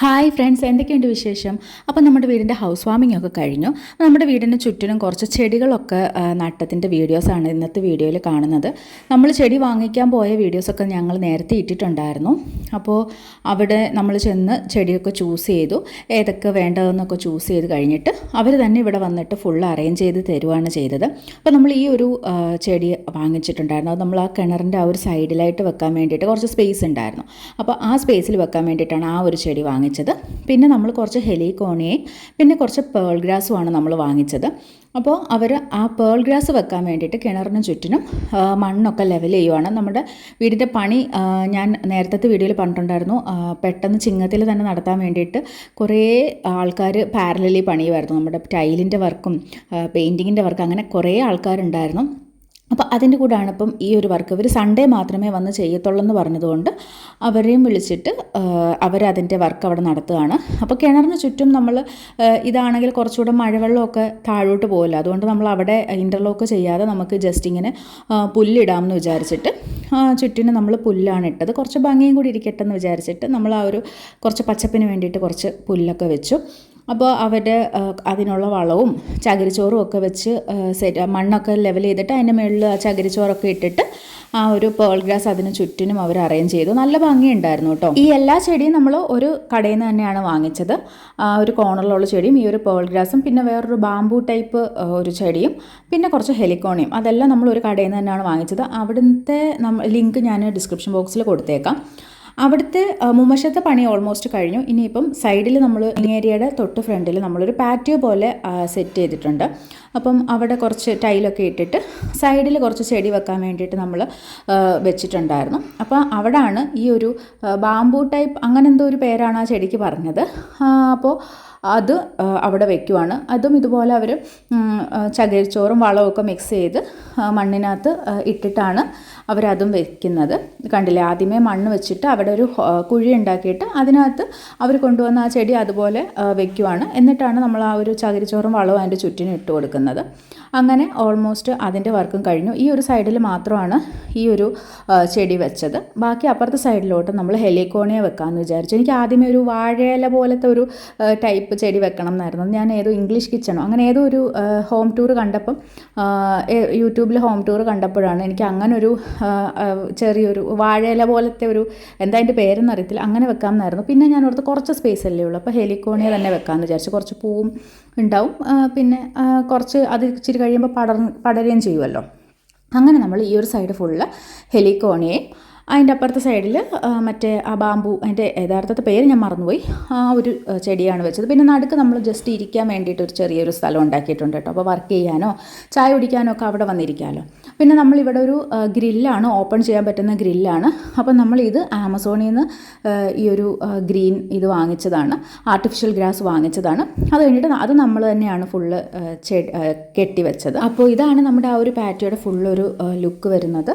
Hi friends എന്തൊക്കെയുണ്ട് വിശേഷം? അപ്പോൾ നമ്മുടെ വീടിന്റെ ഹൗസ് വാമിംഗ് ഒക്കെ കഴിഞ്ഞു. നമ്മുടെ വീടിന് ചുറ്റിനും കുറച്ച് ചെടികളൊക്കെ നട്ടത്തിന്റെ വീഡിയോസാണ് ഇന്നത്തെ വീഡിയോയിൽ കാണുന്നത്. നമ്മൾ ചെടി വാങ്ങിക്കാൻ പോയ വീഡിയോസൊക്കെ ഞങ്ങൾ നേരത്തെ ഇട്ടിട്ടുണ്ടായിരുന്നു. അപ്പോൾ അവിടെ നമ്മൾ ചെന്ന് ചെടിയൊക്കെ ചൂസ് ചെയ്തു. ഏതൊക്കെ വേണ്ടതെന്നൊക്കെ ചൂസ് ചെയ്ത് കഴിഞ്ഞിട്ട് അവർ തന്നെ ഇവിടെ വന്നിട്ട് ഫുൾ അറേഞ്ച് ചെയ്ത് തരുവാണ് ചെയ്തത്. അപ്പോൾ നമ്മൾ ഈ ഒരു ചെടി വാങ്ങിച്ചിട്ടുണ്ടായിരുന്നു. അത് നമ്മൾ ആ കിണറിന്റെ ആ ഒരു സൈഡിലായിട്ട് വെക്കാൻ വേണ്ടിയിട്ട് കുറച്ച് സ്പേസ് ഉണ്ടായിരുന്നു. അപ്പോൾ ആ സ്പേസിൽ വെക്കാൻ വേണ്ടിയിട്ടാണ് ആ ഒരു ചെടി വാങ്ങിച്ചത്. പിന്നെ നമ്മൾ കുറച്ച് ഹെലികോണിയയും പിന്നെ കുറച്ച് പേൾ ഗ്രാസുമാണ് നമ്മൾ വാങ്ങിച്ചത്. അപ്പോൾ അവർ ആ പേൾ ഗ്രാസ് വെക്കാൻ വേണ്ടിയിട്ട് കിണറിന് ചുറ്റിനും മണ്ണൊക്കെ ലെവൽ ചെയ്യുവാണ്. നമ്മുടെ വീടിന്റെ പണി ഞാൻ നേരത്തെ വീഡിയോയിൽ പറഞ്ഞിട്ടുണ്ടായിരുന്നു. പെട്ടെന്ന് ചിങ്ങത്തിൽ തന്നെ നടത്താൻ വേണ്ടിയിട്ട് കുറേ ആൾക്കാർ പാരലലി പണിയുമായിരുന്നു. നമ്മുടെ ടൈലിന്റെ വർക്കും പെയിന്റിങ്ങിന്റെ വർക്കും അങ്ങനെ കുറേ ആൾക്കാരുണ്ടായിരുന്നു. അപ്പോൾ അതിന്റെ കൂടെയാണ് ഇപ്പം ഈ ഒരു വർക്ക് ഇവർ സൺഡേ മാത്രമേ വന്ന് ചെയ്യത്തുള്ളൂ എന്ന് പറഞ്ഞതുകൊണ്ട് അവരെയും വിളിച്ചിട്ട് അവരതിന്റെ വർക്ക് അവിടെ നടത്തുകയാണ്. അപ്പോൾ കിണറിന് ചുറ്റും നമ്മൾ ഇതാണെങ്കിൽ കുറച്ചുകൂടെ മഴവെള്ളമൊക്കെ താഴോട്ട് പോകില്ല അതുകൊണ്ട് നമ്മൾ അവിടെ ഇന്റർലോക്ക് ചെയ്യാതെ നമുക്ക് ജസ്റ്റ് ഇങ്ങനെ പുല്ലിടാമെന്ന് വിചാരിച്ചിട്ട് ചുറ്റിന് നമ്മൾ പുല്ലാണ് ഇട്ടത്. കുറച്ച് ഭംഗിയും കൂടി ഇരിക്കട്ടെ എന്ന് വിചാരിച്ചിട്ട് നമ്മൾ ആ ഒരു കുറച്ച് പച്ചപ്പിന് വേണ്ടിയിട്ട് കുറച്ച് പുല്ലൊക്കെ വെച്ചു. അപ്പോൾ അവരുടെ അതിനുള്ള വളവും ചകിരിച്ചോറും ഒക്കെ വെച്ച് സെറ്റ് മണ്ണൊക്കെ ലെവൽ ചെയ്തിട്ട് അതിന്റെ മുകളിൽ ആ ചകിരിച്ചോറൊക്കെ ഇട്ടിട്ട് ആ ഒരു പേൾ ഗ്രാസ് അതിന് ചുറ്റിനും അവർ അറേഞ്ച് ചെയ്തു. നല്ല ഭംഗിയുണ്ടായിരുന്നു കേട്ടോ. ഈ എല്ലാ ചെടിയും നമ്മൾ ഒരു കടയിൽ നിന്ന് തന്നെയാണ് വാങ്ങിച്ചത്. ഒരു കോർണറിലുള്ള ചെടിയും ഈ ഒരു പേൾ ഗ്രാസും പിന്നെ വേറൊരു ബാമ്പു ടൈപ്പ് ഒരു ചെടിയും പിന്നെ കുറച്ച് ഹെലിക്കോണിയും അതെല്ലാം നമ്മൾ ഒരു കടയിൽ നിന്ന് തന്നെയാണ് വാങ്ങിച്ചത്. അവിടുത്തെ ലിങ്ക് ഞാൻ ഡിസ്ക്രിപ്ഷൻ ബോക്സിൽ കൊടുത്തേക്കാം. അവിടുത്തെ ആ, മുമ്പശത്തെ പണി ഓൾമോസ്റ്റ് കഴിഞ്ഞു. ഇനിയിപ്പം സൈഡിൽ നമ്മൾ ഏരിയയുടെ തൊട്ട് ഫ്രണ്ടിൽ നമ്മളൊരു പാറ്റിയോ പോലെ സെറ്റ് ചെയ്തിട്ടുണ്ട്. അപ്പം അവിടെ കുറച്ച് ടൈലൊക്കെ ഇട്ടിട്ട് സൈഡിൽ കുറച്ച് ചെടി വെക്കാൻ വേണ്ടിയിട്ട് നമ്മൾ വെച്ചിട്ടുണ്ടായിരുന്നു. അപ്പോൾ അവിടാണ് ഈ ഒരു ബാംബൂ ടൈപ്പ് അങ്ങനെ എന്തോ ഒരു പേരാണ് ആ ചെടിക്ക് പറഞ്ഞത്. അപ്പോൾ അത് അവിടെ വെക്കുവാണ്. അതും ഇതുപോലെ അവർ ചകിരിച്ചോറും വളമൊക്കെ മിക്സ് ചെയ്ത് മണ്ണിനകത്ത് ഇട്ടിട്ടാണ് അവരതും വെക്കുന്നത്. കണ്ടില്ലേ? ആദ്യമേ മണ്ണ് വെച്ചിട്ട് അവിടെ ഒരു കുഴി ഉണ്ടാക്കിയിട്ട് അതിനകത്ത് അവർ കൊണ്ടുവന്ന ആ ചെടി അതുപോലെ വെക്കുവാണ്. എന്നിട്ടാണ് നമ്മൾ ആ ഒരു ചകിരിച്ചോറും വളവും അതിന്റെ ചുറ്റിനും ഇട്ട് കൊടുക്കുന്നത്. അങ്ങനെ ഓൾമോസ്റ്റ് അതിന്റെ വർക്കും കഴിഞ്ഞു. ഈ ഒരു സൈഡിൽ മാത്രമാണ് ഈ ഒരു ചെടി വെച്ചത്. ബാക്കി അപ്പുറത്തെ സൈഡിലോട്ട് നമ്മൾ ഹെലിക്കോണിയ വെക്കാമെന്ന് വിചാരിച്ചു. എനിക്ക് ആദ്യമേ ഒരു വാഴയില പോലത്തെ ഒരു ടൈപ്പ് ചെടി വെക്കണം എന്നായിരുന്നു. ഞാൻ ഏതോ ഇംഗ്ലീഷ് കിച്ചണോ അങ്ങനെ ഏതോ ഒരു ഹോം ടൂർ കണ്ടപ്പം യൂട്യൂബിൽ ഹോം ടൂർ കണ്ടപ്പോഴാണ് എനിക്ക് അങ്ങനെ ഒരു ചെറിയൊരു വാഴയില പോലത്തെ ഒരു എന്താ അതിന്റെ പേരെന്ന് അറിയത്തില്ല അങ്ങനെ വെക്കാമെന്നായിരുന്നു. പിന്നെ ഞാൻ ഓർത്ത് കുറച്ച് സ്പേസ് അല്ലേ ഉള്ളൂ. അപ്പോൾ ഹെലിക്കോണിയ തന്നെ വെക്കാമെന്ന് വിചാരിച്ചു. കുറച്ച് പൂവും ഉണ്ടാവും. പിന്നെ കുറച്ച് അത് ഇച്ചിരി കഴിയുമ്പോൾ പടർ പടരുകയും ചെയ്യുമല്ലോ അങ്ങനെ നമ്മൾ ഈ ഒരു സൈഡ് ഫുള്ള് ഹെലിക്കോണിയെ അതിന്റെ അപ്പുറത്തെ സൈഡിൽ മറ്റേ ആ ബാമ്പു അതിന്റെ യഥാർത്ഥത്തെ പേര് ഞാൻ മറന്നുപോയി. ആ ഒരു ചെടിയാണ് വെച്ചത്. പിന്നെ നടുക്ക് നമ്മൾ ജസ്റ്റ് ഇരിക്കാൻ വേണ്ടിയിട്ട് ഒരു ചെറിയൊരു സ്ഥലം ഉണ്ടാക്കിയിട്ടുണ്ട് കേട്ടോ. അപ്പോൾ വർക്ക് ചെയ്യാനോ ചായ കുടിക്കാനോ ഒക്കെ അവിടെ വന്നിരിക്കാമല്ലോ. പിന്നെ നമ്മളിവിടെ ഒരു ഗ്രില്ലാണ് ഓപ്പൺ ചെയ്യാൻ പറ്റുന്ന ഗ്രില്ലാണ്. അപ്പോൾ നമ്മളിത് ആമസോണിൽ നിന്ന് ഈ ഒരു ഗ്രീൻ ഇത് വാങ്ങിച്ചതാണ്. ആർട്ടിഫിഷ്യൽ ഗ്രാസ് വാങ്ങിച്ചതാണ്. അത് കഴിഞ്ഞിട്ട് അത് നമ്മൾ തന്നെയാണ് ഫുള്ള് കെട്ടി വെച്ചത്. അപ്പോൾ ഇതാണ് നമ്മുടെ ആ ഒരു പാറ്റിയുടെ ഫുള്ളൊരു ലുക്ക് വരുന്നത്.